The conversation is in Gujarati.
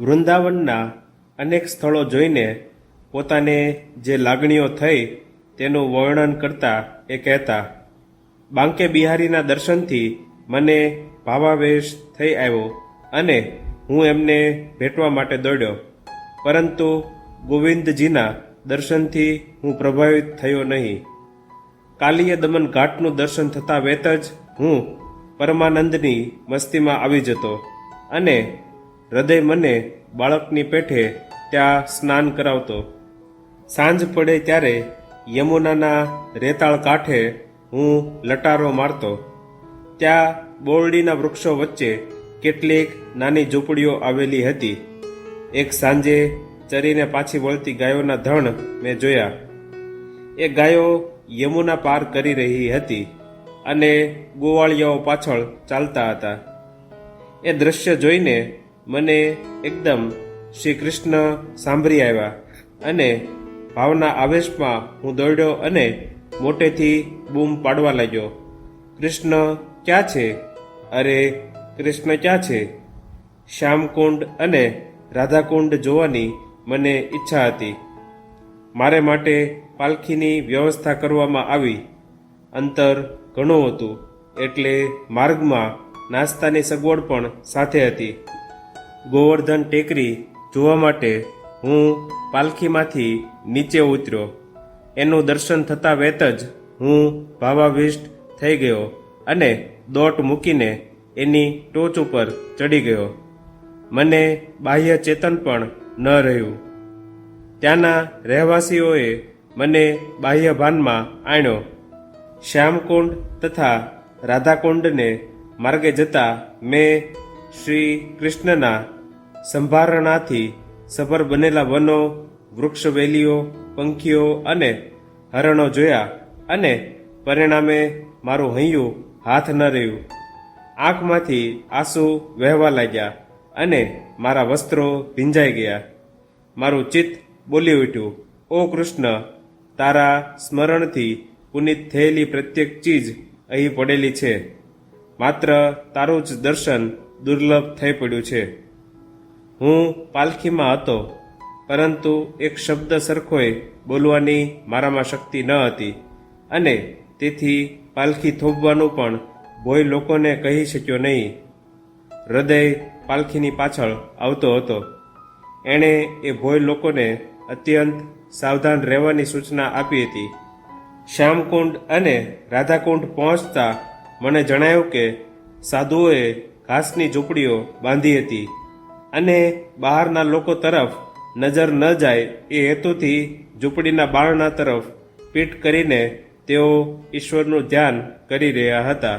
વૃંદાવનના અનેક સ્થળો જોઈને પોતાને જે લાગણીઓ થઈ તેનું વર્ણન કરતા એ કહેતા, બાંકે બિહારીના દર્શનથી મને ભાવાવેશ થઈ આવ્યો અને હું એમને ભેટવા માટે દોડ્યો. પરંતુ ગોવિંદજીના દર્શનથી હું પ્રભાવિત થયો નહીં. કાલીય દમન ઘાટનું દર્શન થતાં વેત જ હું પરમાનંદની મસ્તીમાં આવી જતો અને હૃદય મને બાળકની પેઠે ત્યાં સ્નાન કરાવતો. સાંજ પડે ત્યારે યમુનાના રેતાળ કાંઠે હું લટારો મારતો. ત્યાં બોરડીના વૃક્ષો વચ્ચે કેટલીક નાની ઝૂંપડીઓ આવેલી હતી. એક સાંજે ચરીને પાછી વળતી ગાયોના ધણ મેં જોયા. એ ગાયો યમુના પાર કરી રહી હતી અને ગોવાળિયાઓ પાછળ ચાલતા હતા. એ દ્રશ્ય જોઈને મને એકદમ શ્રી કૃષ્ણ સાંભળી આવ્યા અને ભાવના આવેશમાં હું દોડ્યો અને મોટેથી બૂમ પાડવા લાગ્યો. કૃષ્ણ, ક્યાં છે? અરે, કૃષ્ણ ક્યાં છે? શ્યામકુંડ અને રાધાકુંડ જોવાની મને ઈચ્છા હતી. મારે માટે પાલખીની વ્યવસ્થા કરવામાં આવી. અંતર ઘણું હતું, એટલે માર્ગમાં નાસ્તાની સગવડ પણ સાથે હતી. ગોવર્ધન ટેકરી જોવા માટે હું પાલખીમાંથી નીચે ઉતર્યો. એનું દર્શન થતાં વેત જ હું ભાવાવિષ્ટ થઈ ગયો અને દોટ મૂકીને એની ટોચ ઉપર ચડી ગયો. મને બાહ્ય ચેતન પણ ન રહ્યું. ત્યાંના રહેવાસીઓએ મને બાહ્ય ભાનમાં આણ્યો. શ્યામકુંડ તથા રાધાકુંડને માર્ગે જતા મેં શ્રી કૃષ્ણના સંભારણાથી સભર બનેલા વનો વૃક્ષવેલીઓ પંખીઓ અને હરણો જોયા અને પરિણામે મારું હૈયું હાથ ન રહ્યું. આંખમાંથી આંસુ વહેવા લાગ્યા અને મારા વસ્ત્રો ભીંજાઈ ગયા. મારું ચિત્ત બોલી ઉઠ્યું, ઓ કૃષ્ણ, તારા સ્મરણથી પુનિત થયેલી પ્રત્યેક ચીજ અહીં પડેલી છે. માત્ર તારું જ દર્શન દુર્લભ થઈ પડ્યું છે. હું પાલખીમાં હતો, પરંતુ એક શબ્દ સરખોય બોલવાની મારામાં શક્તિ ન હતી અને તેથી પાલખી થોભવાનું પણ ભોય લોકોને કહી શક્યો નહીં. હૃદય પાલખીની પાછળ આવતો હતો. એણે એ ભોય લોકોને અત્યંત સાવધાન રહેવાની સૂચના આપી હતી. શ્યામકુંડ અને રાધાકુંડ પહોંચતા મને જણાયું કે સાધુઓએ ઘાસની ઝૂંપડીઓ બાંધી હતી. અને બહારના લોકો તરફ નજર ન જાય એ હેતુથી ઝૂંપડીના બારણા તરફ પીઠ કરીને તેઓ ઈશ્વરનું ધ્યાન કરી રહ્યા હતા.